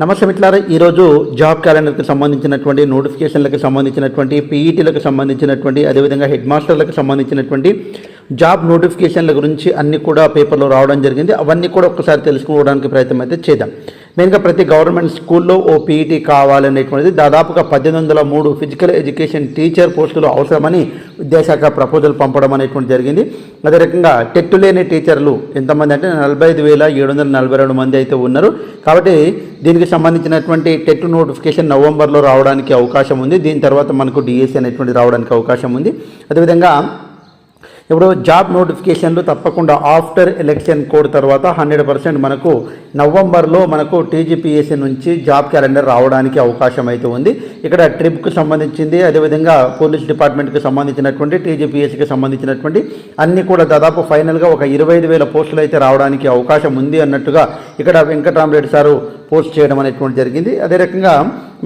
నమస్తే మిట్లారా ఈరోజు జాబ్ క్యాలెండర్కి సంబంధించినటువంటి నోటిఫికేషన్లకు సంబంధించినటువంటి పీఈటీలకు సంబంధించినటువంటి అదేవిధంగా హెడ్ మాస్టర్లకు సంబంధించినటువంటి జాబ్ నోటిఫికేషన్ల గురించి అన్నీ కూడా పేపర్లో రావడం జరిగింది. అవన్నీ కూడా ఒక్కసారి తెలుసుకోవడానికి ప్రయత్నం అయితే చేద్దాం. మెయిన్గా ప్రతి గవర్నమెంట్ స్కూల్లో ఓ పీఈటీ కావాలనేటువంటిది దాదాపుగా పద్దెనిమిది వందల మూడు ఫిజికల్ ఎడ్యుకేషన్ టీచర్ పోస్టులు అవసరమని విద్యాశాఖ ప్రపోజల్ పంపడం అనేటువంటి జరిగింది. అదే రకంగా టెట్టు లేని టీచర్లు ఎంతమంది అంటే నలభై ఐదు వేల ఏడు వందల నలభై రెండు మంది అయితే ఉన్నారు. కాబట్టి దీనికి సంబంధించినటువంటి టెట్ నోటిఫికేషన్ నవంబర్లో రావడానికి అవకాశం ఉంది. దీని తర్వాత మనకు డిఎస్సి అనేటువంటి రావడానికి అవకాశం ఉంది. అదేవిధంగా ఇప్పుడు జాబ్ నోటిఫికేషన్లు తప్పకుండా ఆఫ్టర్ ఎలక్షన్ కోడ్ తర్వాత హండ్రెడ్ పర్సెంట్ మనకు నవంబర్లో మనకు టీజీపీఎస్సీ నుంచి జాబ్ క్యాలెండర్ రావడానికి అవకాశం అయితే ఉంది. ఇక్కడ ట్రిప్కు సంబంధించింది అదేవిధంగా పోలీస్ డిపార్ట్మెంట్కి సంబంధించినటువంటి టీజీపీఎస్సీకి సంబంధించినటువంటి అన్ని కూడా దాదాపు ఫైనల్గా ఒక ఇరవై ఐదు వేల పోస్టులు అయితే రావడానికి అవకాశం ఉంది అన్నట్టుగా ఇక్కడ వెంకటరామరెడ్డి సారు పోస్ట్ చేయడం అనేటువంటి జరిగింది. అదే రకంగా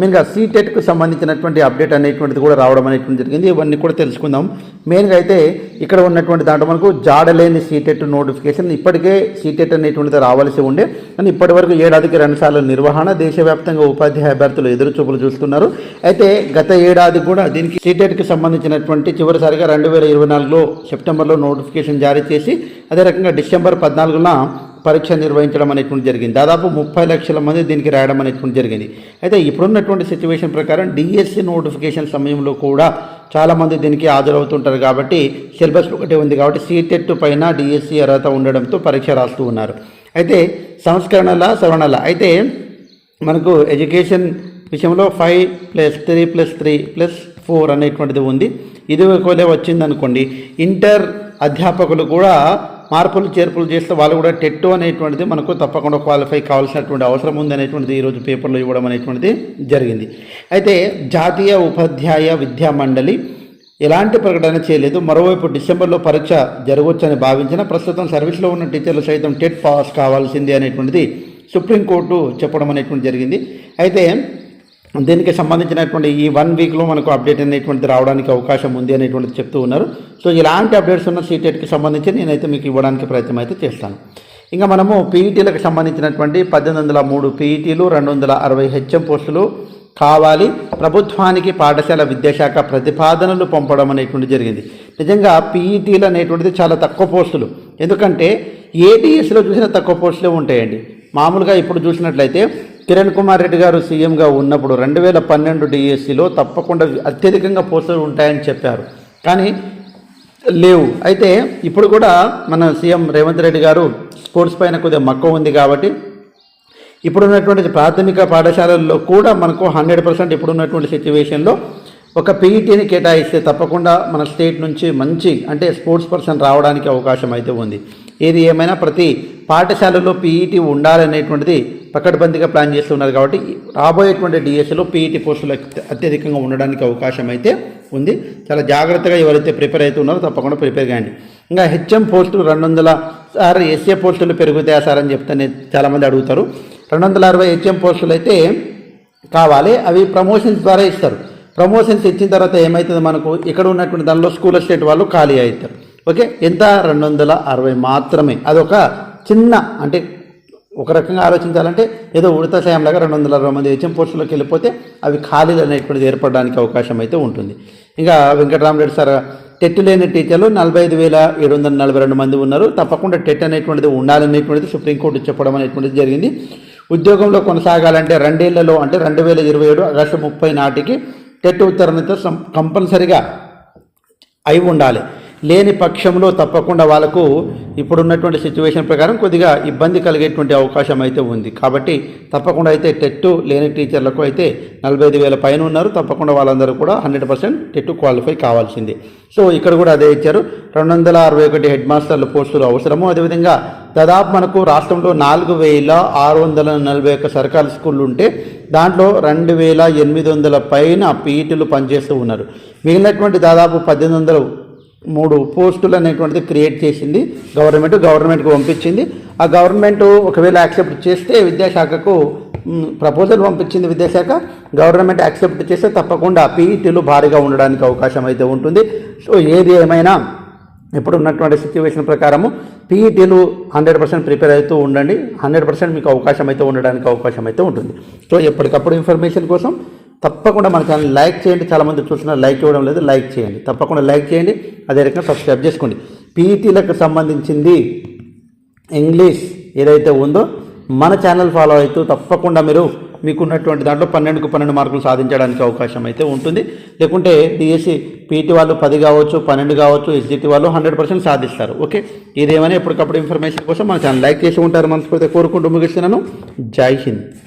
మెయిన్గా సీటెట్కు సంబంధించినటువంటి అప్డేట్ అనేటువంటిది కూడా రావడం అనేటువంటి జరిగింది. ఇవన్నీ కూడా తెలుసుకుందాం. మెయిన్గా అయితే ఇక్కడ ఉన్నటువంటి దాంట్లో మనకు జాడలేని సీటెట్ నోటిఫికేషన్ ఇప్పటికే సీటెట్ అనేటువంటిది రావాల్సి ఉండే. కానీ ఇప్పటి వరకు ఏడాదికి రెండుసార్లు నిర్వహణ దేశవ్యాప్తంగా ఉపాధ్యాయ అభ్యర్థులు ఎదురు చూపులు చూస్తున్నారు. అయితే గత ఏడాది కూడా దీనికి సీటెట్కి సంబంధించినటువంటి చివరిసారిగా రెండు వేల ఇరవై నాలుగులో సెప్టెంబర్లో నోటిఫికేషన్ జారీ చేసి అదే రకంగా డిసెంబర్ పద్నాలుగున పరీక్ష నిర్వహించడం అనేటువంటి జరిగింది. దాదాపు ముప్పై లక్షల మంది దీనికి రాయడం అనేటువంటి జరిగింది. అయితే ఇప్పుడున్నటువంటి సిచ్యువేషన్ ప్రకారం డిఎస్సి నోటిఫికేషన్ సమయంలో కూడా చాలామంది దీనికి హాజరవుతుంటారు కాబట్టి సిలబస్ ఒకటే ఉంది కాబట్టి సీటెట్ పైన డిఎస్సి అర్హత ఉండడంతో పరీక్ష రాస్తూ ఉన్నారు. అయితే సంస్కరణల సవరణల అయితే మనకు ఎడ్యుకేషన్ విషయంలో five plus three plus three plus four అనేటువంటిది ఉంది. ఇది ఒకవేళ వచ్చిందనుకోండి ఇంటర్ అధ్యాపకులు కూడా మార్పులు చేర్పులు చేస్తే వాళ్ళు కూడా టెట్ అనేటువంటిది మనకు తప్పకుండా క్వాలిఫై కావాల్సినటువంటి అవసరం ఉంది అనేటువంటిది ఈరోజు పేపర్లో ఇవ్వడం అనేటువంటిది జరిగింది. అయితే జాతీయ ఉపాధ్యాయ విద్యా మండలి ఎలాంటి ప్రకటన చేయలేదు. మరోవైపు డిసెంబర్లో పరీక్ష జరగవచ్చని భావించిన ప్రస్తుతం సర్వీస్లో ఉన్న టీచర్లు సైతం టెట్ పాస్ కావాల్సింది అనేటువంటిది సుప్రీంకోర్టు చెప్పడం అనేటువంటి జరిగింది. అయితే దీనికి సంబంధించినటువంటి ఈ వన్ వీక్లో మనకు అప్డేట్ అనేటువంటిది రావడానికి అవకాశం ఉంది అనేటువంటిది చెప్తూ ఉన్నారు. సో ఇలాంటి అప్డేట్స్ ఉన్న సీటెట్కి సంబంధించి నేనైతే మీకు ఇవ్వడానికి ప్రయత్నం అయితే చేస్తాను. ఇంకా మనము పీఈటీలకు సంబంధించినటువంటి పద్దెనిమిది వందల మూడు పీఈటీలు రెండు వందల అరవై హెచ్ఎం పోస్టులు కావాలి. ప్రభుత్వానికి పాఠశాల విద్యాశాఖ ప్రతిపాదనలు పంపడం అనేటువంటి జరిగింది. నిజంగా పీఈటీలు అనేటువంటిది చాలా తక్కువ పోస్టులు. ఎందుకంటే ఏటీఎస్లో చూసిన తక్కువ పోస్టులే ఉంటాయండి. మామూలుగా ఇప్పుడు చూసినట్లయితే కిరణ్ కుమార్ రెడ్డి గారు సీఎంగా ఉన్నప్పుడు రెండు వేల పన్నెండు డిఎస్సిలో తప్పకుండా అత్యధికంగా పోస్టులు ఉంటాయని చెప్పారు. కానీ లేవు. అయితే ఇప్పుడు కూడా మన సీఎం రేవంత్ రెడ్డి గారు స్పోర్ట్స్ పైన కొద్దిగా మక్కువ ఉంది కాబట్టి ఇప్పుడున్నటువంటి ప్రాథమిక పాఠశాలల్లో కూడా మనకు హండ్రెడ్ పర్సెంట్ ఇప్పుడున్నటువంటి సిచ్యువేషన్లో ఒక పీఈటీని కేటాయిస్తే తప్పకుండా మన స్టేట్ నుంచి మంచి అంటే స్పోర్ట్స్ పర్సన్ రావడానికి అవకాశం అయితే ఉంది. ఏది ఏమైనా ప్రతి పాఠశాలలో పీఈటీ ఉండాలనేటువంటిది పకడ్బందీగా ప్లాన్ చేస్తున్నారు కాబట్టి రాబోయేటువంటి డిఎస్సిలో పీఈటీ పోస్టులు అత్యధికంగా ఉండడానికి అవకాశం అయితే ఉంది. చాలా జాగ్రత్తగా ఎవరైతే ప్రిపేర్ అవుతున్నారో తప్పకుండా ప్రిపేర్ కాండి. ఇంకా హెచ్ఎం పోస్టులు రెండు వందల సార్ ఎస్ఏ పోస్టులు పెరుగుతాయా సార్ అని చెప్తే చాలామంది అడుగుతారు. రెండు వందల అరవై హెచ్ఎం పోస్టులు అయితే కావాలి. అవి ప్రమోషన్స్ ద్వారా ఇస్తారు. ప్రమోషన్స్ ఇచ్చిన తర్వాత ఏమవుతుంది మనకు? ఇక్కడ ఉన్నటువంటి దానిలో స్కూల్ స్టేట్ వాళ్ళు ఖాళీ అవుతారు. ఓకే? ఎంత? రెండు వందల అరవై మాత్రమే. అదొక చిన్న అంటే ఒక రకంగా ఆలోచించాలంటే ఏదో ఉడత సాయంలాగా రెండు వందల అరవై మంది హెచ్ఎం పోస్టులోకి వెళ్ళిపోతే అవి ఖాళీలు అనేటువంటిది ఏర్పడడానికి అవకాశం అయితే ఉంటుంది. ఇంకా వెంకటరామరెడ్డి సార్ టెట్ లేని టీచర్లు నలభై ఐదు వేల ఏడు వందల నలభై రెండు మంది ఉన్నారు. తప్పకుండా టెట్ అనేటువంటిది ఉండాలనేటువంటిది సుప్రీంకోర్టు చెప్పడం అనేటువంటిది జరిగింది. ఉద్యోగంలో కొనసాగాలంటే రెండేళ్ళలో అంటే రెండు వేల ఇరవై ఏడు ఆగస్టు ముప్పై నాటికి టెట్ ఉత్తరణతో సం- కంపల్సరిగా అయి ఉండాలి. లేని పక్షంలో తప్పకుండా వాళ్ళకు ఇప్పుడున్నటువంటి సిచ్యువేషన్ ప్రకారం కొద్దిగా ఇబ్బంది కలిగేటువంటి అవకాశం అయితే ఉంది. కాబట్టి తప్పకుండా అయితే టెట్టు లేని టీచర్లకు అయితే నలభై ఐదు వేల పైన ఉన్నారు. తప్పకుండా వాళ్ళందరూ కూడా హండ్రెడ్ పర్సెంట్ టెట్టు క్వాలిఫై కావాల్సింది. సో ఇక్కడ కూడా అదే ఇచ్చారు. రెండు వందల అరవై ఒకటి హెడ్ మాస్టర్ల పోస్టులు అవసరము. అదేవిధంగా దాదాపు మనకు రాష్ట్రంలో నాలుగు వేల ఆరు వందల నలభై ఒక్క సర్కారు స్కూళ్ళు ఉంటే దాంట్లో రెండు వేల ఎనిమిది వందల పైన పీఈటీలు పనిచేస్తూ ఉన్నారు. మిగిలినటువంటి దాదాపు పద్దెనిమిది వందలు మూడు పోస్టులు అనేటువంటిది క్రియేట్ చేసింది. గవర్నమెంట్ గవర్నమెంట్కి పంపించింది. ఆ గవర్నమెంట్ ఒకవేళ యాక్సెప్ట్ చేస్తే విద్యాశాఖకు ప్రపోజల్ పంపించింది విద్యాశాఖ. గవర్నమెంట్ యాక్సెప్ట్ చేస్తే తప్పకుండా పీఈటీలు భారీగా ఉండడానికి అవకాశం అయితే ఉంటుంది. సో ఏది ఏమైనా ఇప్పుడు ఉన్నటువంటి సిచ్యువేషన్ ప్రకారము పీఈటీలు హండ్రెడ్ పర్సెంట్ ప్రిపేర్ అవుతూ ఉండండి. హండ్రెడ్ పర్సెంట్ మీకు అవకాశం అయితే ఉండడానికి అవకాశం అయితే ఉంటుంది. సో ఎప్పటికప్పుడు ఇన్ఫర్మేషన్ కోసం తప్పకుండా మన ఛానల్ లైక్ చేయండి. చాలామంది చూస్తున్నారు లైక్ ఇవ్వడం లేదు లైక్ చేయండి. తప్పకుండా లైక్ చేయండి. అదే రకంగా సబ్స్క్రైబ్ చేసుకోండి. పీఈటీలకు సంబంధించింది ఇంగ్లీష్ ఏదైతే ఉందో మన ఛానల్ ఫాలో అవుతూ తప్పకుండా మీరు మీకున్నటువంటి దాంట్లో పన్నెండుకు పన్నెండు మార్కులు సాధించడానికి అవకాశం అయితే ఉంటుంది. లేకుంటే డిఎస్సి పీటీ వాళ్ళు పది కావచ్చు పన్నెండు కావచ్చు ఎస్జిటి వాళ్ళు హండ్రెడ్ పర్సెంట్ సాధిస్తారు. ఓకే? ఇదేమని ఎప్పటికప్పుడు ఇన్ఫర్మేషన్ కోసం మన ఛానల్ లైక్ చేసి ఉంటారు. మనస్ఫూర్తిగా కోరుకుంటూ ముగిస్తున్నాను. జై హింద్.